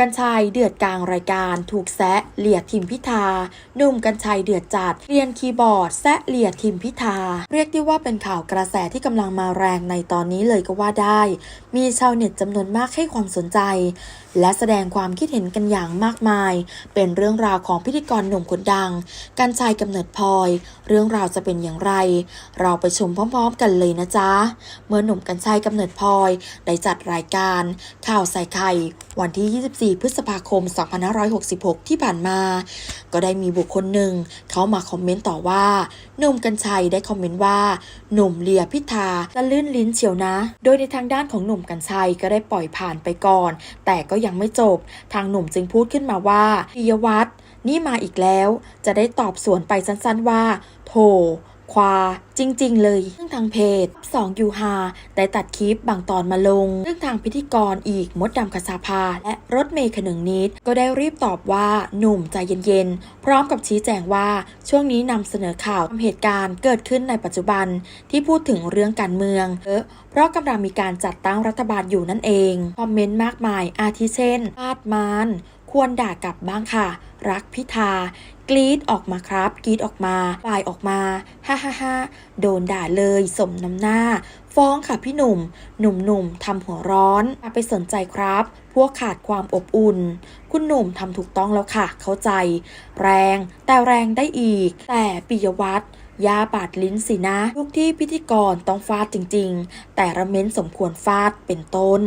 กัญชัยเดือดกลางรายการถูกแซะเหลียดทีมพิธาหนุ่มกัญชัยเดือดจัดเรียนคีย์บอร์ดแซะเหลียดทีมพิธา เรียกได้ว่าเป็นข่าวกระแสที่กำลังมาแรงในตอนนี้เลยก็ว่าได้ มีชาวเน็ตจำนวนมากให้ความสนใจ และแสดงความคิดเห็นกันอย่างมากมาย เป็นเรื่องราวของพิธีกรหนุ่มคนดัง กัญชัยกำเนิดพลอย เรื่องราวจะเป็นอย่างไร เราไปชมพร้อมๆ กันเลยนะจ๊ะเมื่อหนุ่มกัญชัยกำเนิดพลอยได้จัดรายการ ข่าวใส่ไข่วันที่ 24พฤษภาคม 2566 ที่ผ่านมา ก็ได้มีบุคคลหนึ่ง เขามาคอมเมนต์ต่อว่าหนุ่มกัญชัยได้คอมเมนต์ว่า หนุ่มเลียพิธาจะลื่นลิ้นเชียวนะ โดยในทางด้านของหนุ่มกัญชัยก็ได้ปล่อยผ่านไปก่อน แต่ก็ยังไม่จบ ทางหนุ่มจึงพูดขึ้นมาว่าปิยวัฒน์นี่มาอีกแล้ว จะได้ตอบสวนไปสั้นๆว่า โถ ควาจริง ๆ เลยซึ่งทางเพจ2ยูฮาได้ตัดคลิปบางตอนมาลง ซึ่งทางพิธีกรอีกมดดำคสาภาและรถเมย์ขนึงนิด ก็ได้รีบตอบว่าหนุ่มใจเย็น ๆ พร้อมกับชี้แจงว่าช่วงนี้นำเสนอข่าวเหตุการณ์เกิดขึ้นในปัจจุบันที่พูดถึงเรื่องการเมืองเออเพราะกำลังมีการจัดตั้งรัฐบาลอยู่นั่นเอง คอมเมนต์มากมายอาทิเช่นพาดมาน ควรด่ากลับบ้างค่ะ รักพิธากรีดออกมาครับ กรีดออกมาปลายออกมาฮ่าฮ่าฮ่าโดนด่าเลยสมน้ำหน้า ฟ้องค่ะพี่หนุ่ม หนุ่มๆทำหัวร้อนอย่าไปสนใจครับ พวกขาดความอบอุ่น คุณหนุ่มทำถูกต้องแล้วค่ะ เข้าใจ แรงแต่แรงได้อีก แต่ปิยวัฒน์ยาบาดลิ้นสินะ ทุกที่พิธีกรต้องฟาดจริง ๆ แต่ระเม้นสมควรฟาดเป็นต้น